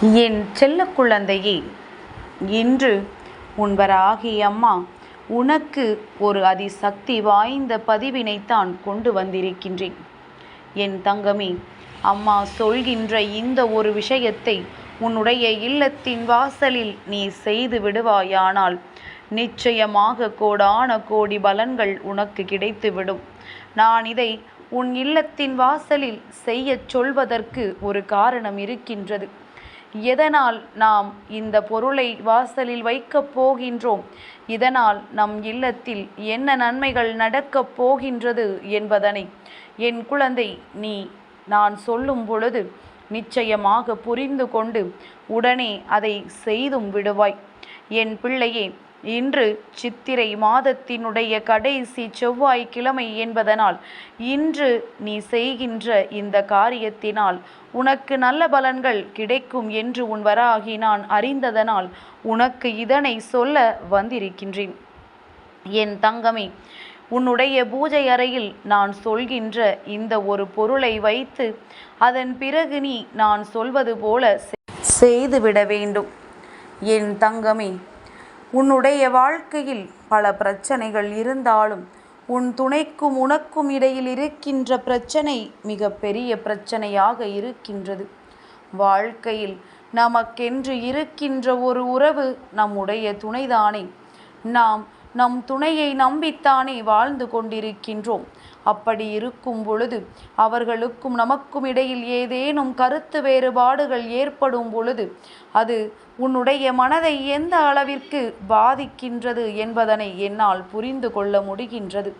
என் செல்ல குழந்தையே இன்று உன்வராகி அம்மா உனக்கு ஒரு அதிசக்தி வாய்ந்த பதிவினைத்தான் கொண்டு வந்திருக்கின்றேன். என் தங்கமே அம்மா சொல்கின்ற இந்த ஒரு விஷயத்தை உன்னுடைய இல்லத்தின் வாசலில் நீ செய்து விடுவாயானால் நிச்சயமாக கோடான கோடி பலன்கள் உனக்கு கிடைத்துவிடும். நான் இதை உன் இல்லத்தின் வாசலில் செய்யச் சொல்வதற்கு ஒரு காரணம் இருக்கின்றது. எதனால் நாம் இந்த பொருளை வாசலில் வைக்கப் போகின்றோம்? இதனால் நம் இல்லத்தில் என்ன நன்மைகள் நடக்கப் போகின்றது என்பதனை. என் குழந்தை நீ நான் சொல்லும் பொழுது நிச்சயமாக புரிந்து கொண்டு உடனே அதை செய்தும் விடுவாய். என் பிள்ளையே இன்று சித்திரை மாதத்தினுடைய கடைசி செவ்வாய்க்கிழமை என்பதனால் இன்று நீ செய்கின்ற இந்த காரியத்தினால் உனக்கு நல்ல பலன்கள் கிடைக்கும் என்று உன் வராகி நான் அறிந்ததனால் உனக்கு இதனை சொல்ல வந்திருக்கின்றேன். என் தங்கமே உன்னுடைய பூஜை அறையில் நான் சொல்கின்ற இந்த ஒரு பொருளை வைத்து அதன் பிறகு நீ நான் சொல்வது போல செய்துவிட வேண்டும். என் தங்கமே உன்னுடைய வாழ்க்கையில் பல பிரச்சனைகள் இருந்தாலும் உன் துணைக்கும் உனக்கும் இடையில் இருக்கின்ற பிரச்சனை மிக பெரிய பிரச்சனையாக இருக்கின்றது. வாழ்க்கையில் நமக்கென்று இருக்கின்ற ஒரு உறவு நம்முடைய துணைதானே. நாம் நம் துணையை நம்பித்தானே வாழ்ந்து கொண்டிருக்கின்றோம். அப்படி இருக்கும் பொழுது அவர்களுக்கும் நமக்கும் இடையில் ஏதேனும் கருத்து வேறுபாடுகள் ஏற்படும் பொழுது அது உன்னுடைய மனதை எந்த அளவிற்கு பாதிக்கின்றது என்பதனை என்னால் புரிந்து கொள்ள முடிகின்றது.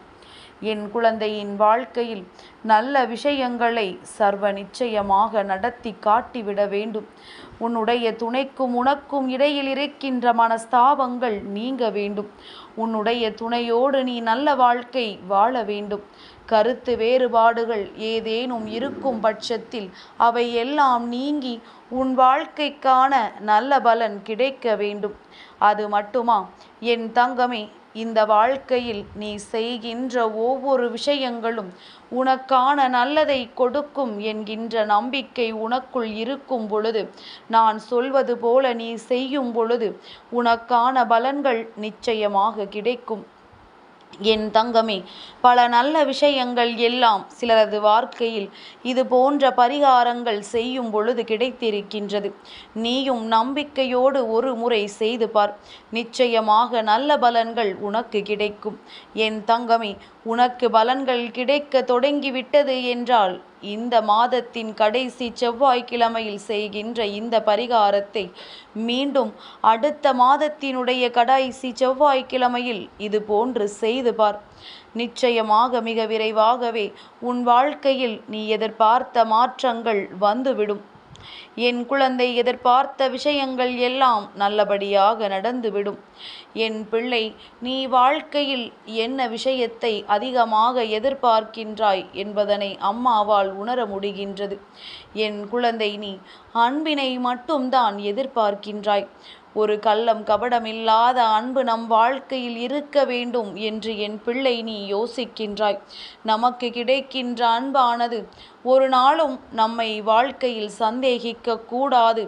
என் குழந்தையின் வாழ்க்கையில் நல்ல விஷயங்களை சர்வ நிச்சயமாக நடத்தி காட்டிவிட வேண்டும். உன்னுடைய துணைக்கும் உனக்கும் இடையில் இருக்கின்ற மனஸ்தாபங்கள் நீங்க வேண்டும். உன்னுடைய துணையோடு நீ நல்ல வாழ்க்கை வாழ வேண்டும். கருத்து வேறுபாடுகள் ஏதேனும் இருக்கும் பட்சத்தில் அவை எல்லாம் நீங்கி உன் வாழ்க்கைக்கான நல்ல பலன் கிடைக்க வேண்டும். அது மட்டுமா? என் தங்கமே இந்த வாழ்க்கையில் நீ செய்கின்ற ஒவ்வொரு விஷயங்களும் உனக்கான நல்லதை கொடுக்கும் என்கின்ற நம்பிக்கை உனக்குள் இருக்கும் பொழுது நான் சொல்வது போல நீ செய்யும் பொழுது உனக்கான பலன்கள் நிச்சயமாக கிடைக்கும். என் தங்கமே பல நல்ல விஷயங்கள் எல்லாம் சிலரது வாழ்க்கையில் இது போன்ற பரிகாரங்கள் செய்யும் பொழுது கிடைத்திருக்கின்றது. நீயும் நம்பிக்கையோடு ஒரு முறை செய்து பார். நிச்சயமாக நல்ல பலன்கள் உனக்கு கிடைக்கும். என் தங்கமே உனக்கு பலன்கள் கிடைக்க தொடங்கிவிட்டது என்றால் இந்த மாதத்தின் கடைசி செவ்வாய்க்கிழமையில் செய்கின்ற இந்த பரிகாரத்தை மீண்டும் அடுத்த மாதத்தினுடைய கடைசி செவ்வாய்க்கிழமையில் இது போன்று செய்து பார். நிச்சயமாக மிக விரைவாகவே உன் வாழ்க்கையில் நீ எதிர்பார்த்த மாற்றங்கள் வந்துவிடும். என் குழந்தை எதிர்பார்த்த விஷயங்கள் எல்லாம் நல்லபடியாக நடந்துவிடும். என் பிள்ளை நீ வாழ்க்கையில் என்ன விஷயத்தை அதிகமாக எதிர்பார்க்கின்றாய் என்பதனை அம்மாவால் உணர முடிகின்றது. என் குழந்தை நீ அன்பினை மட்டும்தான் எதிர்பார்க்கின்றாய். ஒரு கள்ளம் கபடமில்லாத அன்பு நம் வாழ்க்கையில் இருக்க வேண்டும் என்று என் பிள்ளை நீ யோசிக்கின்றாய். நமக்கு கிடைக்கின்ற அன்பானது ஒரு நாளும் நம்மை வாழ்க்கையில் சந்தேகிக்க கூடாது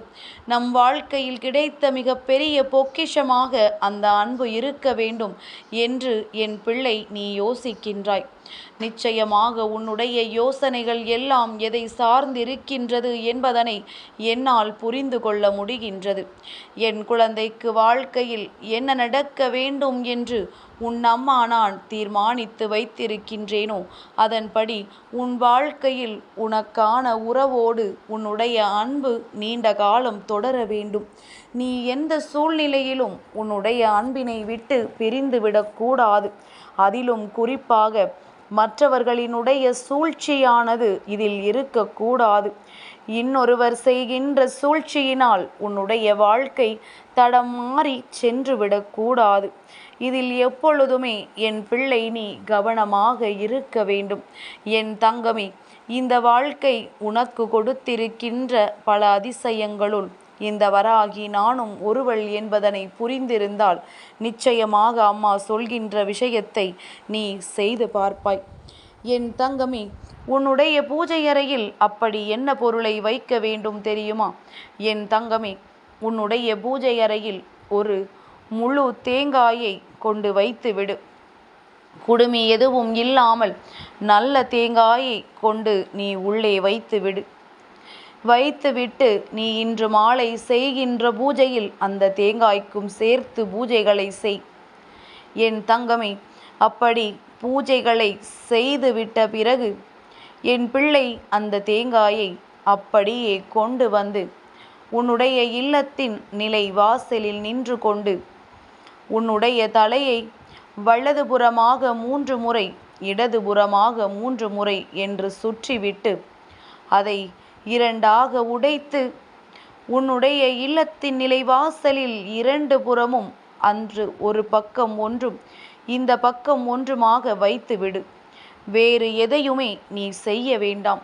நம் வாழ்க்கையில் கிடைத்த மிக பெரிய பொக்கிஷமாக அந்த அன்பு இருக்க வேண்டும் என்று என் பிள்ளை நீ யோசிக்கின்றாய். நிச்சயமாக உன்னுடைய யோசனைகள் எல்லாம் எதை சார்ந்திருக்கின்றது என்பதனை என்னால் புரிந்து கொள்ள முடிகின்றது. என் குழந்தைக்கு வாழ்க்கையில் என்ன நடக்க வேண்டும் என்று உன் அம்மா நான் தீர்மானித்து வைத்திருக்கின்றேனோ? அதன்படி உன் வாழ்க்கையில் உனக்கான உறவோடு உன்னுடைய அன்பு நீண்ட காலம் தொடர வேண்டும். நீ எந்த சூழ்நிலையிலும் உன்னுடைய அன்பினை விட்டு பிரிந்துவிடக்கூடாது அதிலும் குறிப்பாக மற்றவர்களினுடைய சூழ்ச்சியானது இதில் இருக்கக்கூடாது. இன்னொருவர் செய்கின்ற சூழ்ச்சியினால் உன்னுடைய வாழ்க்கை தடம் மாறி இதில் எப்பொழுதுமே என் பிள்ளை நீ கவனமாக இருக்க வேண்டும். என் தங்கமே இந்த வாழ்க்கை உனக்கு கொடுத்திருக்கின்ற பல அதிசயங்களுள் இந்த வராகி நானும் ஒருவள் என்பதனை புரிந்திருந்தால் நிச்சயமாக அம்மா சொல்கின்ற விஷயத்தை நீ செய்து பார்ப்பாய். என் தங்கமே உன்னுடைய பூஜை அறையில் அப்படி என்ன பொருளை வைக்க வேண்டும் தெரியுமா? என் தங்கமே உன்னுடைய பூஜை அறையில் ஒரு முழு தேங்காயை கொண்டு வைத்து விடு. குடுமி எதுவும் இல்லாமல் நல்ல தேங்காயை கொண்டு நீ உள்ளே வைத்து விடு. வைத்துவிட்டு நீ இன்று மாலை செய்கின்ற பூஜையில் அந்த தேங்காய்க்கும் சேர்த்து பூஜைகளை செய். என் தங்கமே அப்படி பூஜைகளை செய்துவிட்ட பிறகு என் பிள்ளை அந்த தேங்காயை அப்படியே கொண்டு வந்து உன்னுடைய இல்லத்தின் நிலை வாசலில் நின்று கொண்டு உன்னுடைய தலையை வலதுபுறமாக மூன்று முறை இடதுபுறமாக மூன்று முறை என்று சுற்றிவிட்டு அதை இரண்டாக உடைத்து உன்னுடைய இல்லத்தின் நிலை வாசலில் இரண்டு புறமும் அன்று ஒரு பக்கம் ஒன்றும் இந்த பக்கம் ஒன்றுமாக வைத்துவிடு. வேறு எதையுமே நீ செய்ய வேண்டாம்.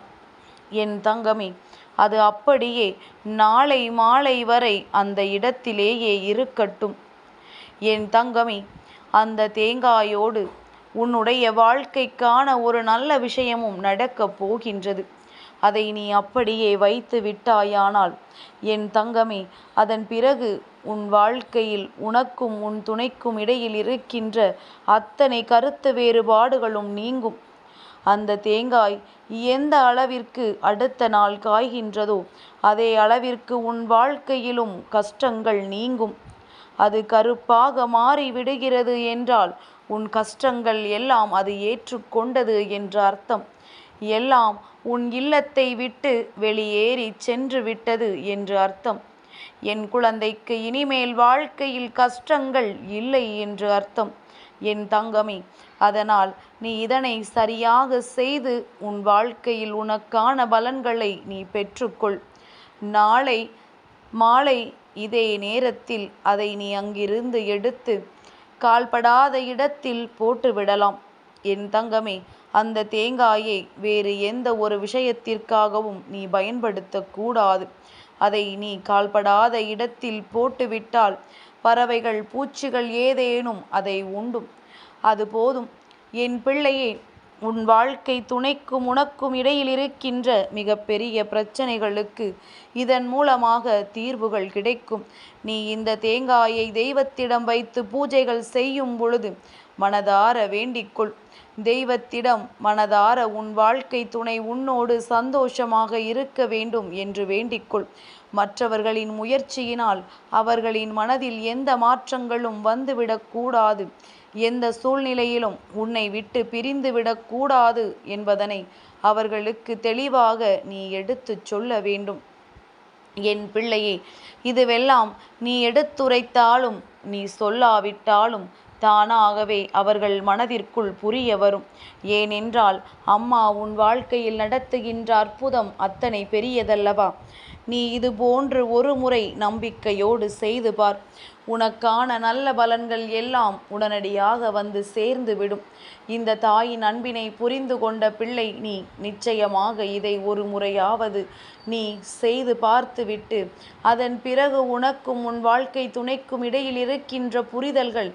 என் தங்கமே அது அப்படியே நாளை மாலை வரை அந்த இடத்திலேயே இருக்கட்டும். என் தங்கமே அந்த தேங்காயோடு உன்னுடைய வாழ்க்கைக்கான ஒரு நல்ல விஷயமும் நடக்கப் போகின்றது. அதை நீ அப்படியே வைத்து விட்டாயானால் என் தங்கமே அதன் பிறகு உன் வாழ்க்கையில் உனக்கும் உன் துணைக்கும் இடையில் இருக்கின்ற அத்தனை கருத்து வேறுபாடுகளும் நீங்கும். அந்த தேங்காய் எந்த அளவிற்கு அடுத்த நாள் காய்கின்றதோ அதே அளவிற்கு உன் வாழ்க்கையிலும் கஷ்டங்கள் நீங்கும். அது கருப்பாக மாறி விடுகிறது என்றால் உன் கஷ்டங்கள் எல்லாம் அது ஏற்றுக்கொண்டது என்ற அர்த்தம். எல்லாம் உன் இல்லத்தை விட்டு வெளியேறி சென்று விட்டது என்று அர்த்தம். என் குழந்தைக்கு இனிமேல் வாழ்க்கையில் கஷ்டங்கள் இல்லை என்று அர்த்தம். என் தங்கமே அதனால் நீ இதனை சரியாக செய்து உன் வாழ்க்கையில் உனக்கான பலன்களை நீ பெற்றுக்கொள். நாளை மாலை இதே நேரத்தில் அதை நீ அங்கிருந்து எடுத்து கால்படாத இடத்தில் போட்டுவிடலாம். என் தங்கமே அந்த தேங்காயை வேறு எந்த ஒரு விஷயத்திற்காகவும் நீ பயன்படுத்தக்கூடாது. அதை நீ கால்படாத இடத்தில் போட்டுவிட்டால் பறவைகள் பூச்சிகள் ஏதேனும் அதை உண்டும். அது போதும். என் பிள்ளையே உன் வாழ்க்கை துணைக்கும் உனக்கும் இடையில் இருக்கின்ற மிக பெரிய பிரச்சனைகளுக்கு இதன் மூலமாக தீர்வுகள் கிடைக்கும். நீ இந்த தேங்காயை தெய்வத்திடம் வைத்து பூஜைகள் செய்யும் பொழுது மனதார வேண்டிக்கொள். தெய்வத்திடம் மனதார உன் வாழ்க்கை துணை உன்னோடு சந்தோஷமாக இருக்க வேண்டும் என்று வேண்டிக்கொள். மற்றவர்களின் முயற்சியினால் அவர்களின் மனதில் எந்த மாற்றங்களும் வந்துவிடக்கூடாது. எந்த சூழ்நிலையிலும் உன்னை விட்டு பிரிந்துவிடக்கூடாது என்பதனை அவர்களுக்கு தெளிவாக நீ எடுத்துச் சொல்ல வேண்டும். என் பிள்ளையே இதுவெல்லாம் நீ எடுத்துரைத்தாலும் நீ சொல்லாவிட்டாலும் தானாகவே அவர்கள் மனதிற்குள் புரிய வரும். ஏனென்றால் அம்மா உன் வாழ்க்கையில் நடத்துகின்ற அற்புதம் அத்தனை பெரியதல்லவா? நீ இது போன்று ஒரு முறை நம்பிக்கையோடு செய்து பார். உனக்கான நல்ல பலன்கள் எல்லாம் உடனடியாக வந்து சேர்ந்து விடும். இந்த தாயின் அன்பினை புரிந்து கொண்ட பிள்ளை நீ நிச்சயமாக இதை ஒரு முறையாவது நீ செய்து பார்த்துவிட்டு அதன் பிறகு உனக்கும் உன் வாழ்க்கை துணைக்கும் இடையில் இருக்கின்ற புரிதல்கள்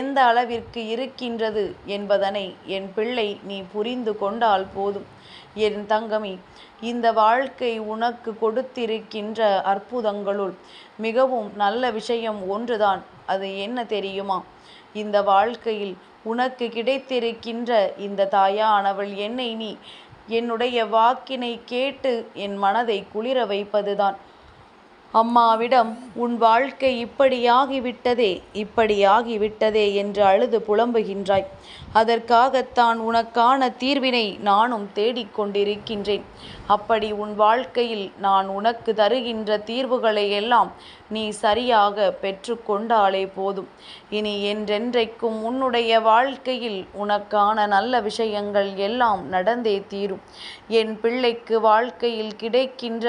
எந்த அளவிற்கு இருக்கின்றது என்பதனை என் பிள்ளை நீ புரிந்து கொண்டால் போதும். என் தங்கமே இந்த வாழ்க்கை உனக்கு கொடுத்திருக்கின்ற அற்புதங்களுள் மிகவும் நல்ல விஷயம் ஒன்றுதான். அது என்ன தெரியுமா? இந்த வாழ்க்கையில் உனக்கு கிடைத்திருக்கின்ற இந்த தாயானவள் என்னை நீ என்னுடைய வாக்கினை கேட்டு என் மனதை குளிர வைப்பதுதான். அம்மாவிடம் உன் வாழ்க்கை இப்படியாகிவிட்டதே இப்படியாகிவிட்டதே என்று அழுது புலம்புகின்றாய். அதற்காகத்தான் உனக்கான தீர்வினை நானும் தேடிக்கொண்டிருக்கின்றேன் அப்படி உன் வாழ்க்கையில் நான் உனக்கு தருகின்ற தீர்வுகளை எல்லாம் நீ சரியாக பெற்றுக்கொண்டாலே போதும். இனி என்றென்றைக்கும் உன்னுடைய வாழ்க்கையில் உனக்கான நல்ல விஷயங்கள் எல்லாம் நடந்தே தீரும். என் பிள்ளைக்கு வாழ்க்கையில் கிடைக்கின்ற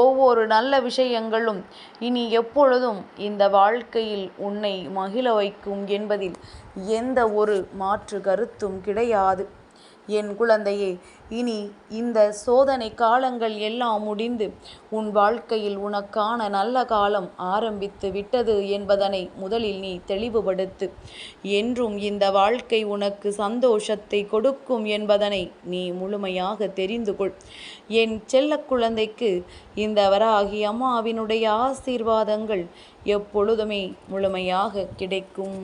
ஒவ்வொரு நல்ல விஷயங்களும் இனி எப்பொழுதும் இந்த வாழ்க்கையில் உன்னை மகிழ வைக்கும் என்பதில் எந்த ஒரு மாற்று கருத்தும் கிடையாது. என் குழந்தையே இனி இந்த சோதனை காலங்கள் எல்லாம் முடிந்து உன் வாழ்க்கையில் உனக்கான நல்ல காலம் ஆரம்பித்து விட்டது என்பதனை முதலில் நீ தெளிவுபடுத்து. என்றும் இந்த வாழ்க்கை உனக்கு சந்தோஷத்தை கொடுக்கும் என்பதனை நீ முழுமையாக தெரிந்து கொள். என் செல்ல குழந்தைக்கு இந்த வராகி அம்மாவினுடைய ஆசீர்வாதங்கள் எப்பொழுதுமே முழுமையாக கிடைக்கும்.